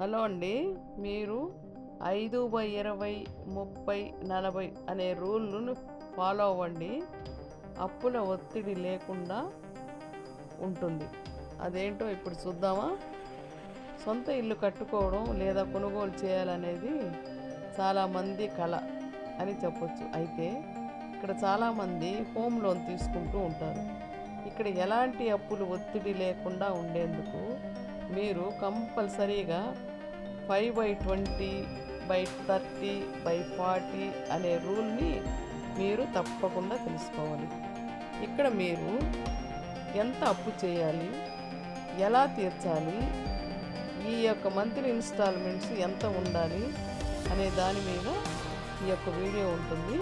Hello అండి. మీరు ఐదు బై ఇరవై ముప్పై నలభై అనే రూల్ను ఫాలో అవ్వండి. అప్పుల ఒత్తిడి లేకుండా ఉంటుంది. అదేంటో ఇప్పుడు చూద్దామా? సొంత ఇల్లు కట్టుకోవడం లేదా కొనుగోలు చేయాలనేది చాలామంది కళ అని చెప్పొచ్చు. అయితే ఇక్కడ చాలామంది హోమ్ లోన్ తీసుకుంటూ ఉంటారు. ఇక్కడ ఎలాంటి అప్పులు ఒత్తిడి లేకుండా ఉండేందుకు మీరు కంపల్సరీగా five by twenty by thirty by forty అనే రూల్ని మీరు తప్పకుండా తెలుసుకోవాలి. ఇక్కడ మీరు ఎంత అప్పు చేయాలి ఎలా తీర్చాలి ఈ యొక్క మంత్లీ ఇన్స్టాల్మెంట్స్ ఎంత ఉండాలి అనే దాని మీద ఈ యొక్క వీడియో ఉంటుంది.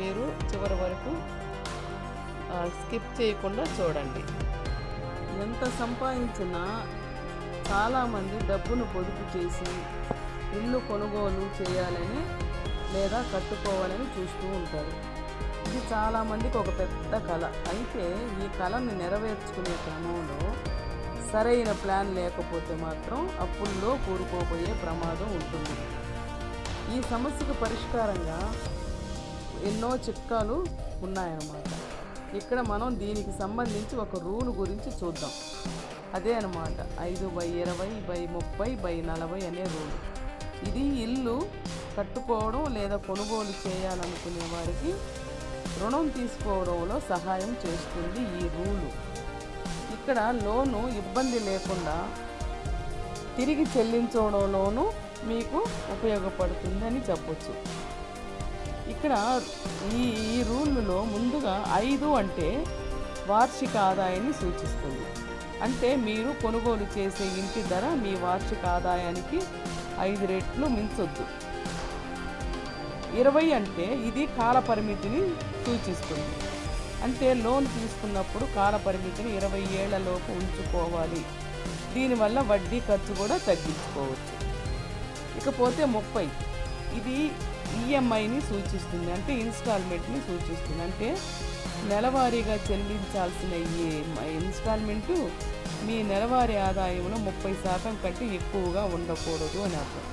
మీరు చివరి వరకు స్కిప్ చేయకుండా చూడండి. ఎంత సంపాదించినా చాలామంది డబ్బును పొదుపు చేసి ఇల్లు కొనుగోలు చేయాలని లేదా కట్టుకోవాలని చూస్తూ ఉంటారు. ఇది చాలామందికి ఒక పెద్ద కళ అయితే ఈ కళను నెరవేర్చుకునే క్రమంలో సరైన ప్లాన్ లేకపోతే మాత్రం అప్పుల్లో కూరుకోబోయే ప్రమాదం ఉంటుంది. ఈ సమస్యకు పరిష్కారంగా ఎన్నో చిట్కాలు ఉన్నాయన్నమాట. ఇక్కడ మనం దీనికి సంబంధించి ఒక రూల్ గురించి చూద్దాం. అదే అనమాట ఐదు బై ఇరవై బై ముప్పై బై నలభై అనే రూల్ ఇది ఇల్లు కట్టుకోవడం లేదా కొనుగోలు చేయాలనుకునే వారికి రుణం తీసుకోవడంలో సహాయం చేస్తుంది ఈ రూలు ఇక్కడ లోను ఇబ్బంది లేకుండా తిరిగి చెల్లించడంలోనూ మీకు ఉపయోగపడుతుందని చెప్పొచ్చు. ఇక్కడ ఈ ఈ రూల్లో ముందుగా ఐదు అంటే వార్షిక ఆదాయాన్ని సూచిస్తుంది. అంటే మీరు కొనుగోలు చేసే ఇంటి ధర మీ వార్షిక ఆదాయానికి ఐదు రెట్లు మించొద్దు. ఇరవై అంటే ఇది కాల పరిమితిని సూచిస్తుంది. అంటే లోన్ తీసుకున్నప్పుడు కాల పరిమితిని ఇరవై ఏళ్ళలోపు ఉంచుకోవాలి. దీనివల్ల వడ్డీ ఖర్చు కూడా తగ్గించుకోవచ్చు. ఇకపోతే ముప్పై. ఇది ఈఎంఐని సూచిస్తుంది. అంటే ఇన్స్టాల్మెంట్ని సూచిస్తుంది. అంటే నెలవారీగా చెల్లించాల్సిన ఈ ఇన్స్టాల్మెంటు మీ నెలవారీ ఆదాయంలో ముప్పై శాతం కంటే ఎక్కువగా ఉండకూడదు అని అర్థం.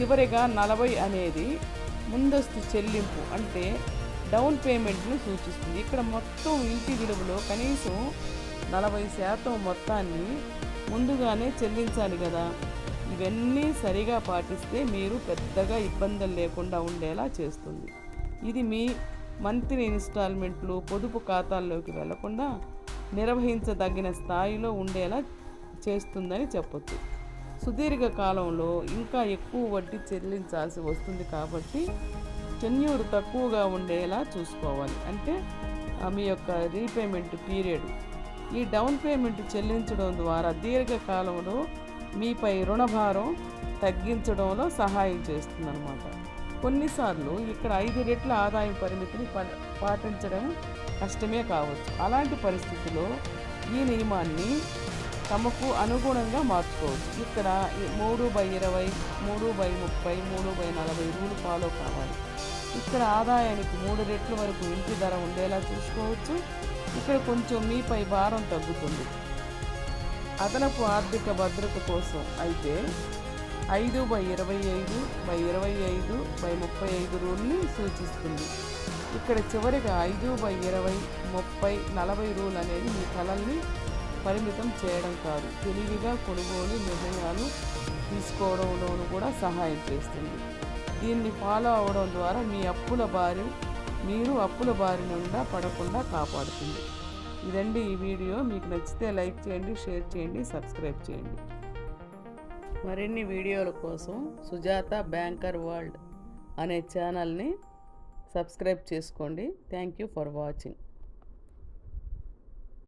చివరిగా నలభై అనేది ముందస్తు చెల్లింపు అంటే డౌన్ పేమెంట్ను సూచిస్తుంది. ఇక్కడ మొత్తం ఇంటి విలువలో కనీసం నలభై శాతం మొత్తాన్ని ముందుగానే చెల్లించాలి కదా. ఇవన్నీ సరిగా పాటిస్తే మీరు పెద్దగా ఇబ్బందులు లేకుండా ఉండేలా చేస్తుంది. ఇది మీ మంత్లీ ఇన్స్టాల్మెంట్లు పొదుపు ఖాతాల్లోకి వెళ్ళకుండా నిర్వహించదగిన స్థాయిలో ఉండేలా చేస్తుందని చెప్పొచ్చు. సుదీర్ఘ కాలంలో ఇంకా ఎక్కువ వడ్డీ చెల్లించాల్సి వస్తుంది కాబట్టి టెన్యూర్ తక్కువగా ఉండేలా చూసుకోవాలి. అంటే మీ యొక్క రీపేమెంట్ పీరియడ్. ఈ డౌన్ పేమెంట్ చెల్లించడం ద్వారా దీర్ఘకాలంలో మీపై రుణభారం తగ్గించడంలో సహాయం చేస్తుందన్నమాట. కొన్నిసార్లు ఇక్కడ ఐదు రెట్ల ఆదాయం పరిమితిని ప- పాటించడం కష్టమే కావచ్చు. అలాంటి పరిస్థితిలో ఈ నియమాన్ని తమకు అనుగుణంగా మార్చుకోవచ్చు. ఇక్కడ మూడు బై ఇరవై మూడు బై ముప్పై మూడు బై నలభై రూలు ఫాలో కావాలి. ఇక్కడ ఆదాయానికి మూడు రెట్ల వరకు ఇంటి ధర ఉండేలా చూసుకోవచ్చు. ఇక్కడ కొంచెం మీపై భారం తగ్గుతుంది. అదనపు ఆర్థిక భద్రత కోసం అయితే ఐదు బై ఇరవై ఐదు బై ఇరవై ఐదు బై ముప్పై ఐదు రూల్ని సూచిస్తుంది. ఇక్కడ చివరిగా ఐదు బై ఇరవై ముప్పై నలభై రూల్ అనేది మీ కళల్ని పరిమితం చేయడం కాదు. తెలివిగా కొనుగోలు నిర్ణయాలు తీసుకోవడంలోనూ కూడా సహాయం చేస్తుంది. దీన్ని ఫాలో అవడం ద్వారా మీ అప్పుల బారి మీరు అప్పుల బారి నుండా పడకుండా కాపాడుతుంది. ఇదండి ఈ వీడియో. మీకు నచ్చితే లైక్ చేయండి షేర్ చేయండి సబ్స్క్రైబ్ చేయండి. మరిన్ని వీడియోల కోసం సుజాత బ్యాంకర్ వరల్డ్ అనే ఛానల్ని సబ్స్క్రైబ్ చేసుకోండి. Thank you for watching.